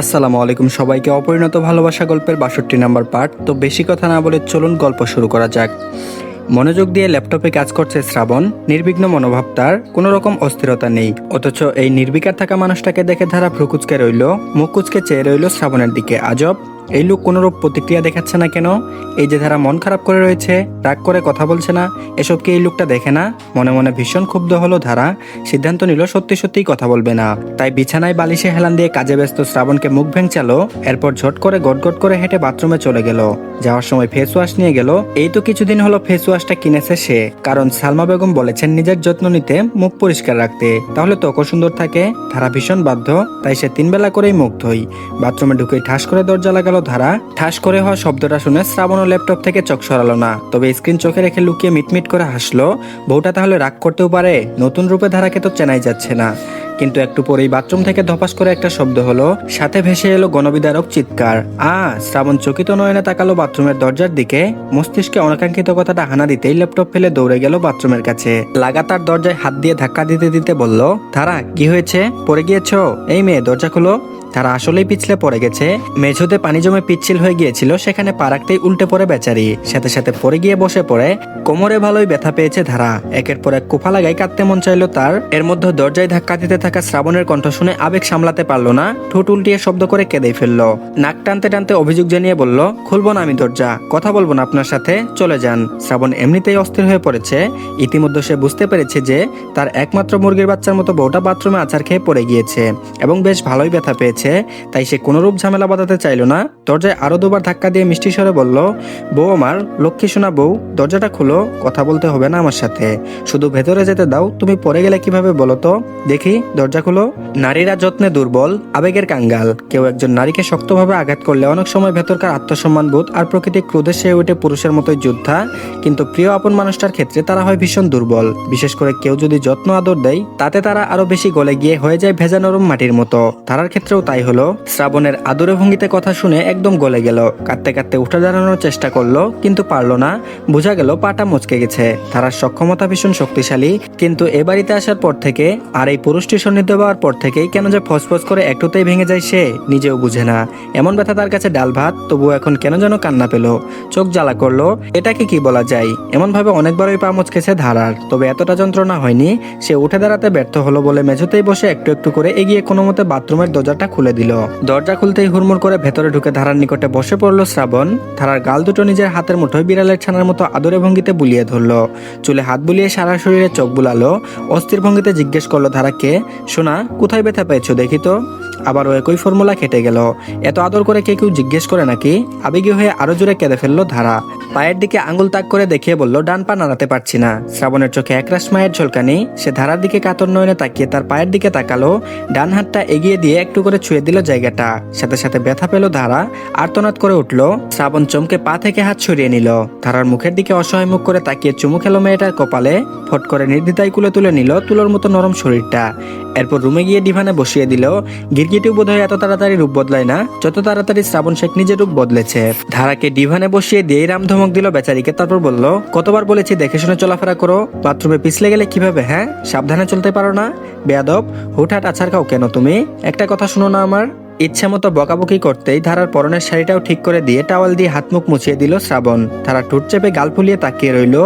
আসসালামু আলাইকুম সবাইকে অপরিণত ভালোবাসা গল্পের বাষট্টি নাম্বার পার্ট তো বেশি কথা না বলে চলুন গল্প শুরু করা যাক। মনোযোগ দিয়ে ল্যাপটপে কাজ করছে শ্রাবণ। নির্বিঘ্ন মনোভাব তার, কোনো রকম অস্থিরতা নেই। অথচ এই নির্বিকার থাকা মানুষটাকে দেখে ধারা ভ্রুকুচকে রইল মুখ কুচকে চেয়ে রইল শ্রাবণের দিকে। আজব! এই লোক কোনোরূপ প্রতিক্রিয়া দেখাচ্ছে না কেন? এই যে ধারা মন খারাপ করে রয়েছে, রাগ করে কথা বলছে না, এসব কি এই লোকটা দেখে না? মনে মনে ভীষণ ক্ষুব্ধ হলো ধারা। সিদ্ধান্ত নিল সত্যি সত্যিই কথা বলবে না। তাই বিছানায় বালিশে হেলান দিয়ে কাজে ব্যস্ত শ্রাবণকে মুখ ভেঙচালো, এরপর ঝট করে গটগট করে হেঁটে বাথরুমে চলে গেল। যাওয়ার সময় ফেস ওয়াশ নিয়ে গেল। এই তো কিছুদিন হলো ফেস ওয়াশটা কিনেছে সে। কারণ সালমা বেগম বলেছেন নিজের যত্ন নিতে মুখ পরিষ্কার রাখতে। তাহলে ত্বক সুন্দর থাকে। ধারা ভীষণ বাধ্য, তাই সে তিন বেলা করেই মুখ ধোই বাথরুমে ঢুকে ঠাস করে দরজা লাগালো। ধারা, ঠাস করে হওয়া শব্দটা শুনে শ্রাবণ ল্যাপটপ থেকে চোখ সরালো না। তবে স্ক্রিন চোখে রেখে লুকিয়ে মিটমিট করে হাসলো, বউটা তাহলে রাগ করতেও পারে? নতুন রূপে ধারাকে তো চেনাই যাচ্ছে না। কিন্তু একটু পরেই বাথরুম থেকে ধপাস করে একটা শব্দ হলো, সাথে ভেসে এলো গণবিদারক চিৎকার। আ, শ্রাবণ চকিত নয়নে তাকালো বাথরুমের দরজার দিকে? মস্তিষ্কে অনাকাঙ্ক্ষিত কথাটা হানা দিতেই ল্যাপটপ ফেলে দৌড়ে গেল বাথরুমের কাছে। লাগাতার দরজায় হাত দিয়ে ধাক্কা দিতে দিতে বলল, ধারা, কি হয়েছে? পড়ে গিয়েছো? এই মেয়ে, দরজা খুলো। তারা আসলেই পিছলে পড়ে গেছে। মেঝোতে পানি জমে পিচ্ছিল হয়ে গিয়েছিল, সেখানে পা রাখতেই উল্টে পড়ে বেচারি। সাথে সাথে পড়ে গিয়ে বসে পড়ে। কোমরে ভালোই ব্যথা পেয়েছে ধারা। একের পর এক কুফা লাগাই কাঁদতে মন চাইলো তার। এর মধ্যে দরজায় ধাক্কা দিতে থাকা শ্রাবণের কণ্ঠ শুনে আবেগ সামলাতে পারল না। ঠোঁট উল্টিয়ে শব্দ করে কেঁদেই ফেলল। নাক টানতে টানতে অভিযোগ জানিয়ে বলল, খুলবো না আমি দরজা। কথা বলব না আপনার সাথে। চলে যান। শ্রাবণ এমনিতেই অস্থির হয়ে পড়েছে। ইতিমধ্যে সে বুঝতে পেরেছে যে, তার একমাত্র মুরগির বাচ্চার মতো বউটা বাথরুমে আচার খেয়ে পড়ে গিয়েছে এবং বেশ ভালোই ব্যথা পেয়েছে। তাই সে কোনোরূপ ঝামেলা বাঁধাতে চাইল না। দরজায় আরও দুবার ধাক্কা দিয়ে মিষ্টি স্বরে বলল, বউ আমার, লক্ষ্মী শোনা বউ, দরজাটা খুলো, কথা বলতে হবে না আমার সাথে। শুধু ভেতরে যেতে দাও, তুমি পরে গেলে কীভাবে বলো তো? দেখি, দরজা খুলো। নারীরা যত্নে দুর্বল, আবেগের কাঙ্গাল। কেউ একজন নারীকে শক্তভাবে আঘাত করলে অনেক সময় ভেতরকার আত্মসম্মান বোধ আর প্রকৃতিক ক্রোধে সে ওঠে পুরুষের মতোই যোদ্ধা। কিন্তু প্রিয় আপন মানুষটার ক্ষেত্রে তারা হয় ভীষণ দুর্বল। বিশেষ করে কেউ যদি যত্ন আদর দেয়, তাতে তারা আরও বেশি গলে গিয়ে হয়ে যায় ভেজা নরম মাটির মতো। তারার ক্ষেত্রেও তাই হলো। শ্রাবণের আদরে ভঙ্গিতে কথা শুনে একদম গলে গেল। কাঁদতে কাঁদতে উঠে দাঁড়ানোর চেষ্টা করল, কিন্তু পারল না। বোঝা গেল পাটা মচকে গেছে। তারার সক্ষমতা ভীষণ শক্তিশালী, কিন্তু এ বাড়িতে আসার পর থেকে আর এই পুরুষটির সান্নিধ্য পাওয়ার পর থেকেই কেন যে ফসফস করে একটুতেই ভেঙে যায় সে নিজেও বুঝে না। এমন ব্যথা তার কাছে ডাল ভাত, তবুও এখন কেন যেন কান্না পেল। চোখ জ্বালা করল, এটাকে কি বলা যায়? এমন ভাবে অনেকবারই পা মচকেছে ধারার, তবে এতটা যন্ত্রণা হয়নি, সে উঠে দাঁড়াতে ব্যর্থ হলো বলে মেঝেতেই বসে একটু একটু করে এগিয়ে কোনো মতে বাথরুমের দরজাটা খুলে দিল। দরজা খুলতেই হুড়মুড় করে ভেতরে ঢুকে ধারার নিকটে বসে পড়ল শ্রাবণ। ধারার গাল দুটো নিজের হাতের মুঠোয় বিড়ালের ছানার মতো আদরে ভঙ্গিতে বুলিয়ে ধরল। চুলে হাত বুলিয়ে সারা শরীরে চোখ বুলালো। অস্থির ভঙ্গিতে জিজ্ঞেস করল ধারাকে শোনা কোথায় ব্যথা পেয়েছ দেখি তো? আবারও একই ফর্মুলা খেটে গেল। এত আদর করে কে কেউ জিজ্ঞেস করে নাকি? আবেগী হয়ে আরও জোরে কেঁদে ফেলল ধারা। পায়ের দিকে আঙুল তাক করে দেখিয়ে বলল, ডান পা নাড়াতে পারছি না। শ্রাবণের চোখে একরাশ মায়ের ঝলকানি। সে ধারার দিকে কাতর নয়নে তাকিয়ে তার পায়ের দিকে তাকালো। ডান হাতটা এগিয়ে দিয়ে একটু করে ছুঁয়ে দিল জায়গাটা। সাথে সাথে ব্যথা পেল ধারা। আর্তনাদ করে উঠল। শ্রাবণ চমকে পা থেকে হাত ছড়িয়ে নিল। ধারার মুখের দিকে অসহায় মুখ করে তাকিয়ে চুমু খেলো মেয়েটার কপালে। ফট করে নির্দ্বিধায় কুলে তুলে নিল তুলোর মতো নরম শরীরটা। এরপর রুমে গিয়ে ডিভানে বসিয়ে দিল গিরগিটিও বোধ হয় এত তাড়াতাড়ি রূপ বদলায় না, যত তাড়াতাড়ি শ্রাবণ শেখ নিজের রূপ বদলেছে। ধারাকে ডিভানে বসিয়ে দিয়ে রাম ধমক দিল বেচারিকে, তারপর বলল, কতবার বলেছি দেখে শুনে চলাফেরা করো। বাথরুমে পিছলে গেলে কীভাবে হ্যাঁ? সাবধানে চলতে পারো না? বেয়াদব, হুটহাট আছার খাও কেন তুমি? একটা কথা শুনো না আমার। ইচ্ছে মতো বকাবকি করতেই ধারার পরনের শাড়িটাও ঠিক করে দিয়ে টাওয়াল দিয়ে হাত মুখ মুছিয়ে দিল শ্রাবণ। তারা ঠোঁট চেপে গাল ফুলিয়ে তাকিয়ে রইল,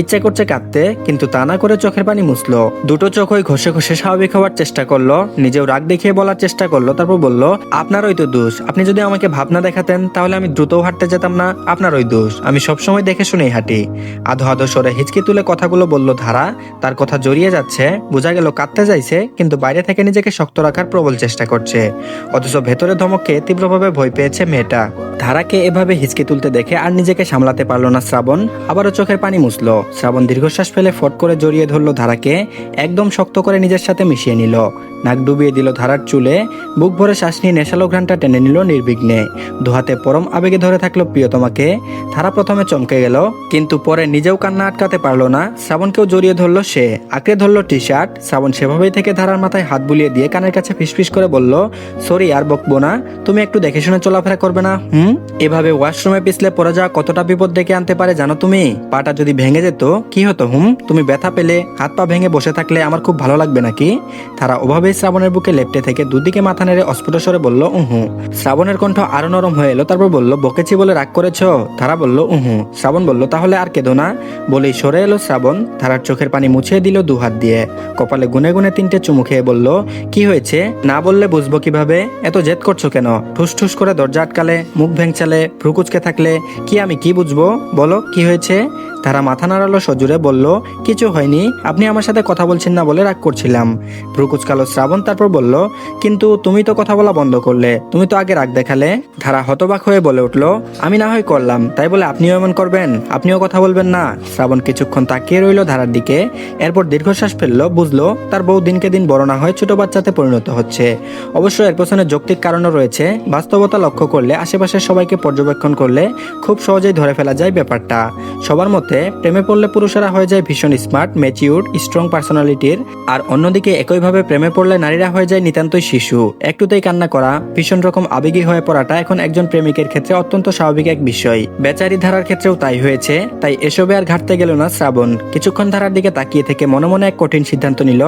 ইচ্ছে করছে কাঁদতে, কিন্তু তা না করে চোখের পানি মুছলো। দুটো চোখ ওই ঘষে ঘষে স্বাভাবিক হওয়ার চেষ্টা করল, নিজেও রাগ দেখিয়ে বলার চেষ্টা করল, তারপর বলল, আপনারই তো দোষ, আপনি যদি আমাকে ভাবনা দেখাতেন, তাহলে আমি দ্রুতও হাঁটতে যেতাম না, আপনারই দোষ। আমি সবসময় দেখে শুনেই হাঁটি। আধো আধো সরে হিচকি তুলে কথাগুলো বলল ধারা। তার কথা জড়িয়ে যাচ্ছে, বোঝা গেল কাঁদতে চাইছে, কিন্তু বাইরে থেকে নিজেকে শক্ত রাখার প্রবল চেষ্টা করছে। অথচ ভেতরে ধমকে তীব্রভাবে ভয় পেয়েছে মেয়েটা। ধারাকে এভাবে হিচকে তুলতে দেখে আর নিজেকে সামলাতে পারল না শ্রাবণ। আবারও চোখের পানি মুছলো। শ্রাবণ দীর্ঘশ্বাস ফেলে ফট করে জড়িয়ে ধরলো ধারাকে। একদম শক্ত করে নিজের সাথে মিশিয়ে নিল। নাক ডুবিয়ে দিল ধারার চুলে, বুক ভরে শ্বাস নিয়ে নেশালো ঘ্রানটা টেনে নিল নির্বিঘ্নে। দুহাতে পরম আবেগে ধরে থাকল প্রিয়তমাকে। ধারা প্রথমে চমকে গেল, কিন্তু পরে নিজেও কান্না আটকাতে পারল না। শ্রাবণকেও জড়িয়ে ধরলো সে। আঁকড়ে ধরলো টি শার্ট শ্রাবণ সেভাবেই থেকে ধারার মাথায় হাত বুলিয়ে দিয়ে কানের কাছে ফিসফিস করে বলল, সরি আর বকবো না। তুমি একটু দেখে শুনে চলাফেরা করবে না, হুম? এভাবে ওয়াশরুমে পিছলে পড়ে যাওয়া কতটা বিপদ ডেকে আনতে পারে জানো তুমি? পাটা যদি ভেঙে যেত, কি হতো, হুম? তুমি ব্যথা পেলে, হাত পা ভেঙে বসে থাকলে আমার খুব ভালো লাগবে নাকি? তারা ওভাবে এভাবেই শ্রাবণের বুকে লেপটে থেকে দুদিকে মাথা নেড়ে অস্ফুট স্বরে বলল, উহু। শ্রাবণের কণ্ঠ আরও নরম হয়ে এলো, তারপর বলল, বকেছি বলে রাগ করেছ? তারা বলল, উহু। শ্রাবণ বলল, তাহলে আর কেঁদো না। বলেই সরে এলো শ্রাবণ, তারার চোখের পানি মুছিয়ে দিল দুহাত দিয়ে। কপালে গুনে গুনে তিনটে চুমু খেয়ে বলল, কি হয়েছে? না বললে বুঝব কীভাবে? এত জেদ করছ কেন? ঠুস ঠুস করে দরজা আটকালে, মুখ ভেঙচালে, ভ্রুকুচকে থাকলে, কি আমি কি বুঝব? বলো, কি হয়েছে? তারা মাথা নাড়ালো, সজুরে বলল, কিছু হয়নি, আপনি আমার সাথে কথা বলছেন না বলে রাগ করছিলাম। ভ্রুকুচকালো শ্রাবণ তারপর বলল, কিন্তু তুমি তো কথা বলা বন্ধ করলে, তুমি তো আগে রাগ দেখালে। ধারা হতবাক হয়ে বলে উঠল, আমি না হয় করলাম, তাই বলে আপনিও এমন করবেন, আপনিও কথা বলবেন না। শ্রাবণ কিছুক্ষণ তাকিয়ে রইল ধারার দিকে, এরপর দীর্ঘশ্বাস ফেলল, বুঝলো, তার বউ দিনকে দিন বড় না হয় ছোট বাচ্চাতে পরিণত হচ্ছে। অবশ্য এর পেছনে যৌক্তিক কারণও রয়েছে, বাস্তবতা লক্ষ্য করলে আশেপাশের সবাইকে পর্যবেক্ষণ করলে খুব সহজেই ধরে ফেলা যায় ব্যাপারটা। সবার মতে প্রেমে পড়লে পুরুষেরা হয়ে যায় ভীষণ স্মার্ট ম্যাচিউর স্ট্রং পার্সোনালিটির আর অন্যদিকে একইভাবে প্রেমে পড়লে নারীরা হয়ে যায় নিতান্তই শিশু। একটুতেই কান্না করা, ভীষণ রকম আবেগী হয়ে পড়াটা এখন একজন প্রেমিকের ক্ষেত্রে অত্যন্ত স্বাভাবিক এক বিষয়। বেচারি ধারার ক্ষেত্রেও তাই হয়েছে, তাই এসবে আর ঘাটতে গেল না শ্রাবণ। কিছুক্ষণ ধারার দিকে তাকিয়ে থেকে মনে মনে এক কঠিন সিদ্ধান্ত নিল,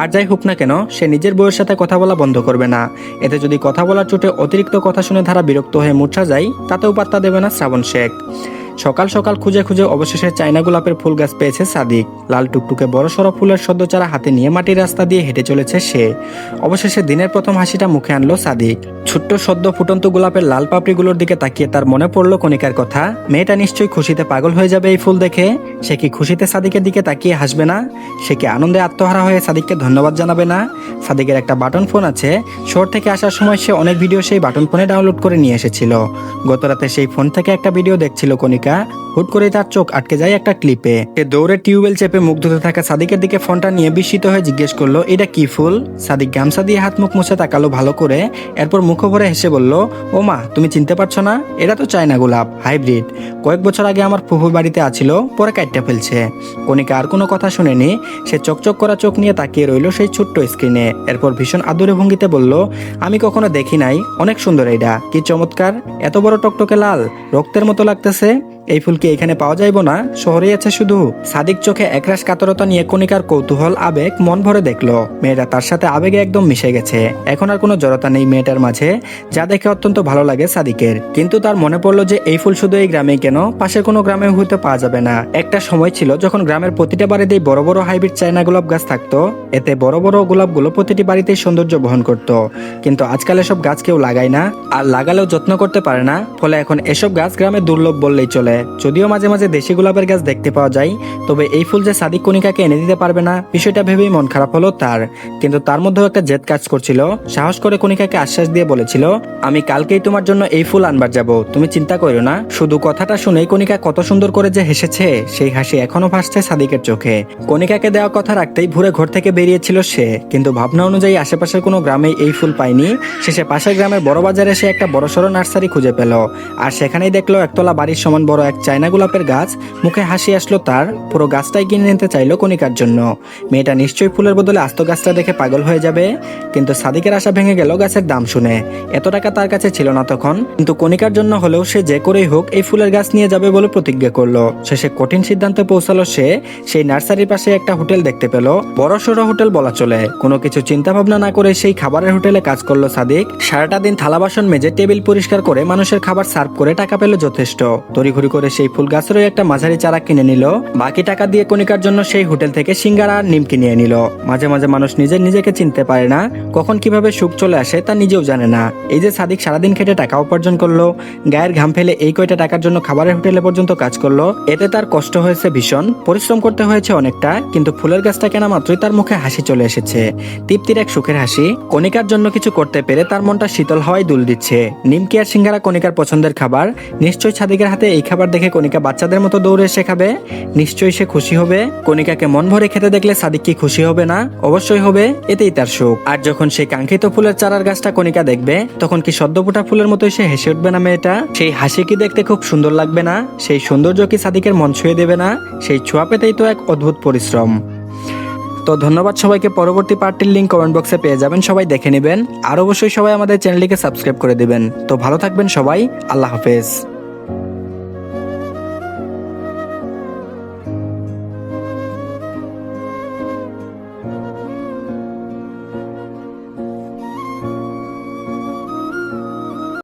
আর যাই হোক না কেন, সে নিজের বউয়ের সাথে কথা বলা বন্ধ করবে না। এতে যদি কথা বলার চোটে অতিরিক্ত কথা শুনে ধারা বিরক্ত হয়ে মূর্ছা যায়, তাতেও পাত্তা দেবে না শ্রাবণ শেখ। সকাল সকাল খুঁজে খুঁজে অবশেষে চাইনা গোলাপের ফুল গাছ পেয়েছে সাদিক। লাল টুকটুকে বড় সড়ো ফুলের সদ্যচারা হাতে নিয়ে মাটির রাস্তা দিয়ে হেঁটে চলেছে সে। অবশেষে দিনের প্রথম হাসিটা মুখে আনলো সাদিক। ছোট্ট সদ্য ফুটন্ত গোলাপের লাল পাপড়িগুলোর দিকে তাকিয়ে তার মনে পড়ল কণিকার কথা, মেয়েটা নিশ্চয়ই খুশিতে পাগল হয়ে যাবে এই ফুল দেখে। সে কি খুশিতে সাদিকের দিকে তাকিয়ে হাসবে না? সে কি আনন্দে আত্মহারা হয়ে সাদিককে ধন্যবাদ জানাবে না? সাদিকের একটা বাটন ফোন আছে। শহর থেকে আসার সময় সে অনেক ভিডিও সেই বাটন ফোনে ডাউনলোড করে নিয়ে এসেছিল। গত রাতে সেই ফোন থেকে একটা ভিডিও দেখছিল কণিকা। হুট করে তার চোখ আটকে যায় একটা ক্লিপে। সে দৌড়ে টিউবওয়েল চেপে মুখ ধুতে থাকা সাদিকের দিকে ফোনটা নিয়ে বিস্মিত হয়ে জিজ্ঞেস করল, এটা কি ফুল? সাদিক গামছা দিয়ে হাত মুখ মুছে তাকালো ভালো করে, এরপর মুখ ভরে হেসে বলল, ও মা, তুমি চিনতে পারছ না? এটা তো চায়না গোলাপ, হাইব্রিড। কয়েক বছর আগে আমার ফুফুর বাড়িতে আছিল, পরে কাটটা ফেলছে। কণিকা আর কোনো কথা শুনেনি, সে চকচক করা চোখ নিয়ে তাকিয়ে রইল সেই ছোট্ট স্ক্রিনে। এরপর ভীষণ আদুরে ভঙ্গিতে বলল, আমি কখনো দেখি নাই, অনেক সুন্দর এইটা কি চমৎকার? এত বড় টকটকে লাল, রক্তের মতো লাগতেছে। এই ফুল কি এখানে পাওয়া যাইব না? শহরে আছে শুধু। সাদিক চোখে একরাশ কাতরতা নিয়ে কণিকার কৌতূহল, আবেগ, মন ভরে দেখল। মেয়েটা তার সাথে আবেগে একদম মিশে গেছে। এখন আর কোনো জড়তা নেই মেয়েটার মাঝে, যা দেখে অত্যন্ত ভালো লাগে সাদিকের। কিন্তু তার মনে পড়ল যে এই ফুল শুধু এই গ্রামেই কেন? পাশের কোনো গ্রামে হইতে পাওয়া যাবে না। একটা সময় ছিল যখন গ্রামের প্রতিটা বাড়িতেই বড় বড় হাইব্রিড চায়না গোলাপ গাছ থাকতো। এতে বড় বড় গোলাপগুলো প্রতিটি বাড়িতেই সৌন্দর্য বহন করত। কিন্তু আজকাল এসব গাছ কেউ লাগায় না, আর লাগালেও যত্ন করতে পারে না। ফলে এখন এসব গাছ গ্রামে দুর্লভ বললেই চলে। যদিও মাঝে মাঝে দেশি গোলাপের গাছ দেখতে পাওয়া যায়, তবে এই ফুল যে সাদিক কণিকাকে এনে দিতে পারবে না, বিষয়টা ভেবেই মন খারাপ হলো তার। কিন্তু তার মধ্যেও একটা জেদ কাজ করছিল, সাহস করে কণিকাকে আশ্বাস দিয়ে বলেছিল, আমি কালকেই তোমার জন্য এই ফুল আনবার যাব, তুমি চিন্তা করো না। শুধু কথাটা শুনেই কণিকা কত সুন্দর করে যে হেসেছে, সেই হাসি এখনও ভাসছে সাদিকের চোখে। কণিকাকে দেওয়া কথা রাখতেই ভুরে ঘর থেকে বেরিয়েছিল সে, কিন্তু ভাবনা অনুযায়ী আশেপাশের কোনো গ্রামে এই ফুল পায়নি। শেষে পাশের গ্রামের বড় বাজারে সে একটা বড়সড় নার্সারি খুঁজে পেল, আর সেখানেই দেখল একতলা বাড়ির সমান বড় এক চায়না গোলাপের গাছ, মুখে হাসি আসলো তার, পুরো গাছটাই কিনে নিতে চাইলো কণিকার জন্য। মেয়েটা নিশ্চয়ই ফুলের বদলে আস্ত গাছটা দেখে পাগল হয়ে যাবে, কিন্তু সাদিকের আশা ভেঙে গেল গাছের দাম শুনে। এত টাকা তার কাছে ছিল না তখন, কিন্তু কণিকার জন্য হলেও সে যে করেই হোক এই ফুলের গাছ নিয়ে যাবে বলে প্রতিজ্ঞা করল। শেষে কঠিন সিদ্ধান্তে পৌঁছালো সে, সেই নার্সারির পাশে একটা হোটেল দেখতে পেল। বড় সড়ো হোটেল বলা চলে। কোনো কিছু চিন্তা ভাবনা না করে সেই খাবারের হোটেলে কাজ করল সাদিক। সারাটা দিন থালা বাসন মেজে টেবিল পরিষ্কার করে মানুষের খাবার সার্ভ করে টাকা পেল যথেষ্ট। তড়িঘড়ি করে সেই ফুল গাছেরও একটা মাঝারি চারা কিনে নিল। বাকি টাকা দিয়ে কণিকার জন্য সেই হোটেল থেকে সিঙ্গারা আর নিমকি নিয়ে নিল। মাঝে মাঝে মানুষ নিজের নিজেকে চিনতে পারে না, কখন কীভাবে সুখ চলে আসে তা নিজেও জানে না। এই যে সাদিক সারাদিন খেটে টাকা উপার্জন করল, গায়ের ঘাম ফেলে এই কয়টা টাকার জন্য খাবারের হোটেলে পর্যন্ত কাজ করল, এতে তার কষ্ট হয়েছে ভীষণ, পরিশ্রম করতে হয়েছে অনেকটা, কিন্তু ফুলের গাছটা কেনা মাত্রই তার মুখে হাসি চলে এসেছে। তৃপ্তির এক সুখের হাসি, কণিকার জন্য কিছু করতে পেরে তার মনটা শীতল হওয়ায় দুল দিচ্ছে। নিমকি আর সিঙ্গারা কণিকার পছন্দের খাবার, নিশ্চয়ই সাদিকের হাতে এই খাবার দেখে কণিকা বাচ্চাদের মতো দৌড়ে এসে খাবে। নিশ্চয়ই সে খুশি হবে। কণিকাকে মন ভরে খেতে দেখলে সাদিক কি খুশি হবে না? অবশ্যই হবে, এতেই তার সুখ। আর যখন সেই কাঙ্ক্ষিত ফুলের চারার গাছটা কণিকা দেখবে, তখন কি সদ্য ফোটা ফুলের মতোই সে হেসে উঠবে না মেয়েটা? সেই হাসি কি দেখতে খুব সুন্দর লাগবে না? সেই সৌন্দর্য কি সাদিকের মন ছুঁয়ে দেবে না? সেই ছোঁয়া পেতেই তো এক অদ্ভুত পরিশ্রম। তো ধন্যবাদ সবাইকে, পরবর্তী পার্টির লিঙ্ক কমেন্ট বক্সে পেয়ে যাবেন। সবাই দেখে নেবেন। আর অবশ্যই সবাই আমাদের চ্যানেলটিকে সাবস্ক্রাইব করে দেবেন। তো ভালো থাকবেন সবাই। আল্লাহ হাফেজ।